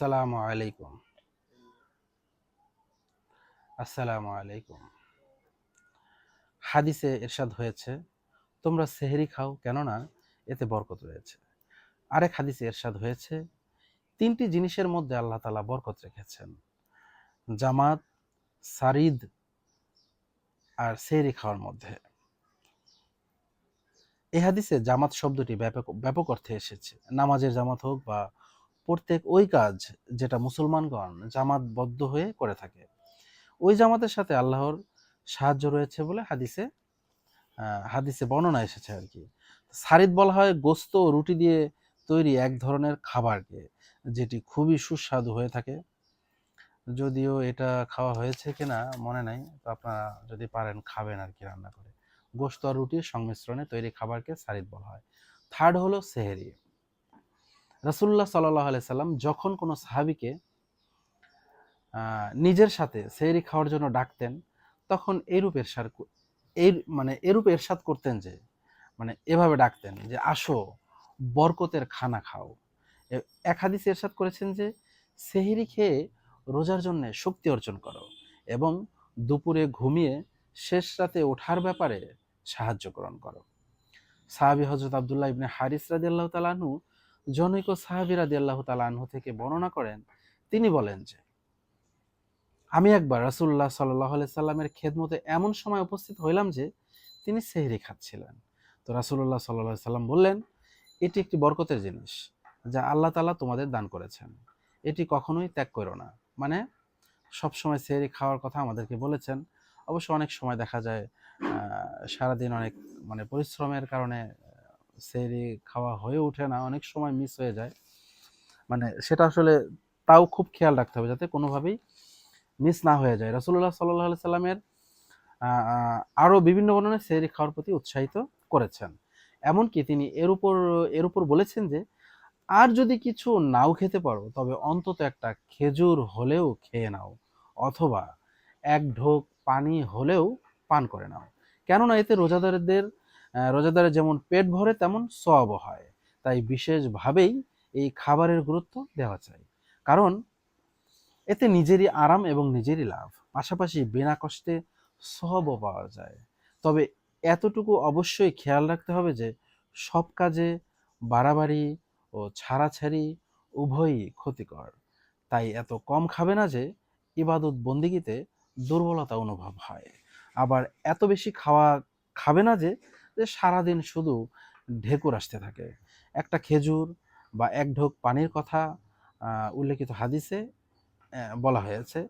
আসসালামু আলাইকুম। আসসালামু আলাইকুম। হাদিসে এরশাদ হয়েছে, তোমরা সেহরি খাও কেননা এতে বরকত রয়েছে। আরেক হাদিসে এরশাদ হয়েছে, তিনটি জিনিসের মধ্যে আল্লাহ তালা বরকত রেখেছেন, জামাত, সারিদ আর সেহরি খাওয়ার মধ্যে। এই হাদিসে জামাত শব্দটি ব্যাপক ব্যাপক অর্থে এসেছে। নামাজের জামাত হোক বা প্রত্যেক ওই কাজ যেটা মুসলমানগণ জামাতবদ্ধ হয়ে করে থাকে। ওই জামাতের সাথে আল্লাহর সাহায্য রয়েছে বলে হাদিসে হাদিসে বর্ণনা এসেছে আর কি। সারিদ বলা হয় গোস্ত রুটি দিয়ে তৈরি এক ধরনের খাবারকে, যেটি খুবই সুস্বাদু হয়ে থাকে। যদিও এটা খাওয়া হয়েছে কিনা মনে নাই, তো আপনারা যদি পারেন খাবেন আর কি রান্না করে। গোস্ত আর রুটির সংমিশ্রণে তৈরি খাবারকে সারিদ বলা হয়। থার্ড হলো সেহেরি। রাসুল্লাহ সাল্লাহ সাল্লাম যখন কোনো সাহাবিকে নিজের সাথে সেহরি খাওয়ার জন্য ডাকতেন, তখন এরূপ এরশাদ কর- এই মানে এরূপ এরশাদ করতেন যে মানে এভাবে ডাকতেন যে, আসো, বরকতের খানা খাও। এক হাদিস এরশাদ করেছেন যে, সেহরি খেয়ে রোজার জন্য শক্তি অর্জন করো এবং দুপুরে ঘুমিয়ে শেষ রাতে ওঠার ব্যাপারে সাহায্য গ্রহণ করো। সাহাবি হজরত আবদুল্লাহ ইবনে হারিস রাদি আল্লাহ তালাহু জনৈক সাহাবি রাদি আল্লাহ তালাহু থেকে বর্ণনা করেন, তিনি বলেন যে, আমি একবার রাসুল্লাহ সাল্লাহ সাল্লামের খেদমতে এমন সময় উপস্থিত হইলাম যে, তিনি সেহরি খাচ্ছিলেন। তো রাসুল্লাহ সাল্লাহ সাল্লাম বললেন, এটি একটি বরকতের জিনিস যা আল্লাহ তালা তোমাদের দান করেছেন। এটি কখনোই ত্যাগ করো না। মানে সবসময় সেহরি খাওয়ার কথা আমাদেরকে বলেছেন। অবশ্য অনেক সময় দেখা যায় সারাদিন অনেক মানে পরিশ্রমের কারণে সেহরি খাওয়া হয়ে ওঠে না, অনেক সময় মিস হয়ে যায়। মানে সেটা আসলে তাও খুব খেয়াল রাখতে হবে যাতে কোনোভাবেই মিস না হয়ে যায়। রসুল্লাহ সাল্লাহ সাল্লামের আরও বিভিন্ন বর্ণনায় সেহরি খাওয়ার প্রতি উৎসাহিত করেছেন। এমনকি তিনি এর উপর এর উপর বলেছেন যে, আর যদি কিছু নাও খেতে পারো, তবে অন্তত একটা খেজুর হলেও খেয়ে নাও, অথবা এক ঢোক পানি হলেও পান করে নাও। কেননা এতে রোজাদারদের রোজাদারের যেমন পেট ভরে, তেমন সওয়াবও হয়। তাই বিশেষভাবেই এই খাবারের গুরুত্ব দেওয়া চাই। কারণ এতে নিজেরই আরাম এবং নিজেরই লাভ। পাশাপাশি বিনা কষ্টে সহবও পাওয়া যায়। তবে এতটুকু অবশ্যই খেয়াল রাখতে হবে যে, সব কাজে বাড়াবাড়ি ও ছাড়াছাড়ি উভয়ই ক্ষতিকর। তাই এত কম খাবে না যে, ইবাদত বন্দিগিতে দুর্বলতা অনুভব হয়। আবার এত বেশি খাওয়া খাবে না যে যে সারাদিন শুধু ঢেকুর আসতে থাকে। একটা খেজুর বা এক ঢোক পানির কথা উল্লেখিত হাদিসে বলা হয়েছে।